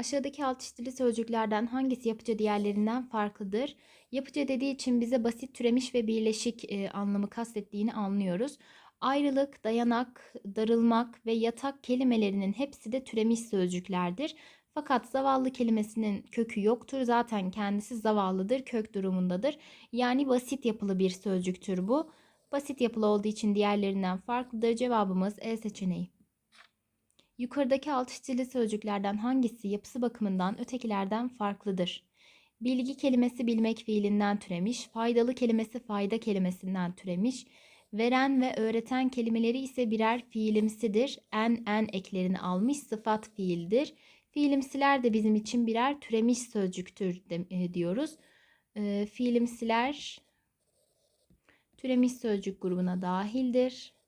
Aşağıdaki alt çizili sözcüklerden hangisi yapıcı diğerlerinden farklıdır? Yapıcı dediği için bize basit türemiş ve birleşik e, anlamı kastettiğini anlıyoruz. Ayrılık, dayanak, darılmak ve yatak kelimelerinin hepsi de türemiş sözcüklerdir. Fakat zavallı kelimesinin kökü yoktur. Zaten kendisi zavallıdır, kök durumundadır. Yani basit yapılı bir sözcüktür bu. Basit yapılı olduğu için diğerlerinden farklıdır. Cevabımız E seçeneği. Yukarıdaki alt çizili sözcüklerden hangisi yapısı bakımından ötekilerden farklıdır? Bilgi kelimesi bilmek fiilinden türemiş, faydalı kelimesi fayda kelimesinden türemiş, veren ve öğreten kelimeleri ise birer fiilimsidir. En en eklerini almış sıfat fiildir. Fiilimsiler de bizim için birer türemiş sözcüktür de, e, diyoruz. E, fiilimsiler türemiş sözcük grubuna dahildir.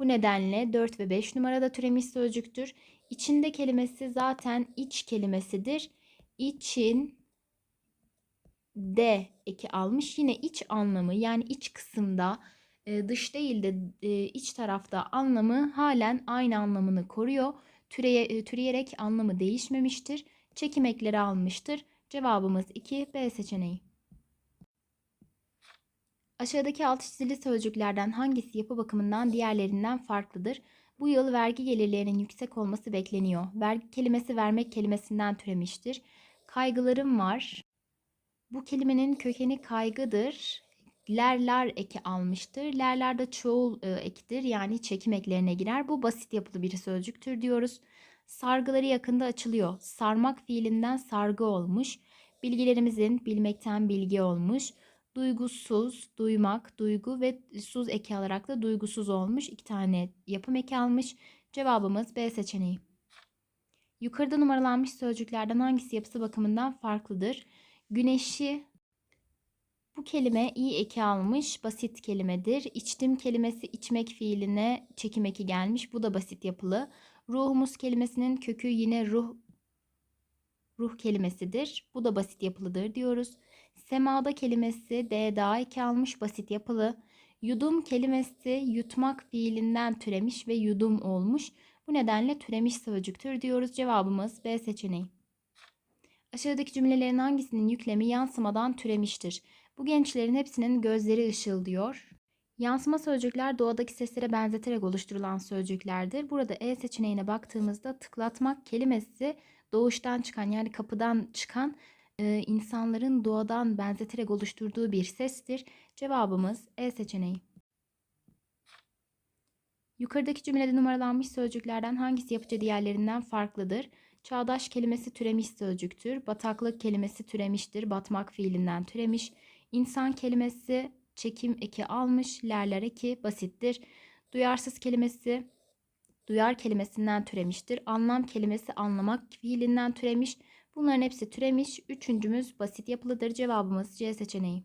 Bu nedenle 4 ve 5 numarada türemiş sözcüktür. İçinde kelimesi zaten iç kelimesidir. İçin de eki almış. Yine iç anlamı yani iç kısımda e, dış değil de e, iç tarafta anlamı halen aynı anlamını koruyor. Türeye, e, türeyerek anlamı değişmemiştir. Çekim ekleri almıştır. Cevabımız 2 B seçeneği. Aşağıdaki alt çizili sözcüklerden hangisi yapı bakımından diğerlerinden farklıdır? Bu yıl vergi gelirlerinin yüksek olması bekleniyor. Vergi kelimesi vermek kelimesinden türemiştir. Kaygılarım var. Bu kelimenin kökeni kaygıdır. Lerler eki almıştır. Lerler de çoğul e, ekidir yani çekim eklerine girer. Bu basit yapılı bir sözcüktür diyoruz. Sargıları yakında açılıyor. Sarmak fiilinden sargı olmuş. Bilgilerimizin bilmekten bilgi olmuş duygusuz, duymak, duygu ve suz eki alarak da duygusuz olmuş. İki tane yapım eki almış. Cevabımız B seçeneği. Yukarıda numaralanmış sözcüklerden hangisi yapısı bakımından farklıdır? Güneşi bu kelime iyi eki almış, basit kelimedir. İçtim kelimesi içmek fiiline çekim eki gelmiş. Bu da basit yapılı. Ruhumuz kelimesinin kökü yine ruh ruh kelimesidir. Bu da basit yapılıdır diyoruz. Semada kelimesi D daha eki almış basit yapılı. Yudum kelimesi yutmak fiilinden türemiş ve yudum olmuş. Bu nedenle türemiş sözcüktür diyoruz. Cevabımız B seçeneği. Aşağıdaki cümlelerin hangisinin yüklemi yansımadan türemiştir? Bu gençlerin hepsinin gözleri ışıldıyor. Yansıma sözcükler doğadaki seslere benzeterek oluşturulan sözcüklerdir. Burada E seçeneğine baktığımızda tıklatmak kelimesi doğuştan çıkan yani kapıdan çıkan e, insanların doğadan benzeterek oluşturduğu bir sestir. Cevabımız E seçeneği. Yukarıdaki cümlede numaralanmış sözcüklerden hangisi yapıcı diğerlerinden farklıdır? Çağdaş kelimesi türemiş sözcüktür. Bataklık kelimesi türemiştir. Batmak fiilinden türemiş. İnsan kelimesi çekim eki almış. Lerler eki basittir. Duyarsız kelimesi duyar kelimesinden türemiştir. Anlam kelimesi anlamak fiilinden türemiş. Bunların hepsi türemiş. Üçüncümüz basit yapılıdır. Cevabımız C seçeneği.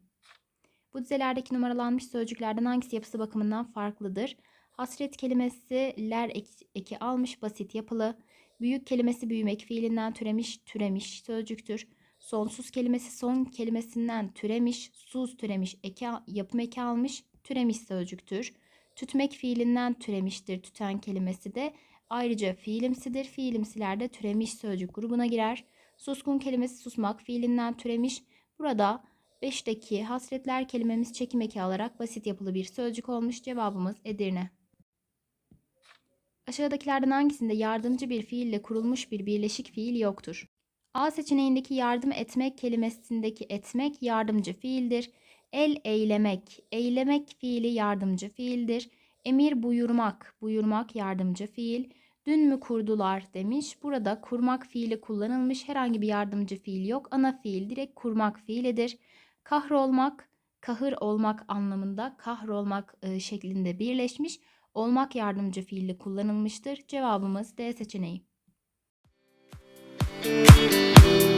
Bu dizelerdeki numaralanmış sözcüklerden hangisi yapısı bakımından farklıdır? Hasret kelimesi ler eki, eki almış basit yapılı. Büyük kelimesi büyümek fiilinden türemiş türemiş sözcüktür. Sonsuz kelimesi son kelimesinden türemiş, suz türemiş, eki, yapım eki almış, türemiş sözcüktür. Tütmek fiilinden türemiştir tüten kelimesi de. Ayrıca fiilimsidir. Fiilimsiler de türemiş sözcük grubuna girer. Suskun kelimesi susmak fiilinden türemiş. Burada 5'teki hasretler kelimemiz çekim eki alarak basit yapılı bir sözcük olmuş. Cevabımız Edirne. Aşağıdakilerden hangisinde yardımcı bir fiille kurulmuş bir birleşik fiil yoktur? A seçeneğindeki yardım etmek kelimesindeki etmek yardımcı fiildir. El eylemek, eylemek fiili yardımcı fiildir. Emir buyurmak, buyurmak yardımcı fiil. Dün mü kurdular demiş. Burada kurmak fiili kullanılmış. Herhangi bir yardımcı fiil yok. Ana fiil direkt kurmak fiilidir. Kahrolmak, kahır olmak anlamında kahrolmak e, şeklinde birleşmiş. Olmak yardımcı fiili kullanılmıştır. Cevabımız D seçeneği. Müzik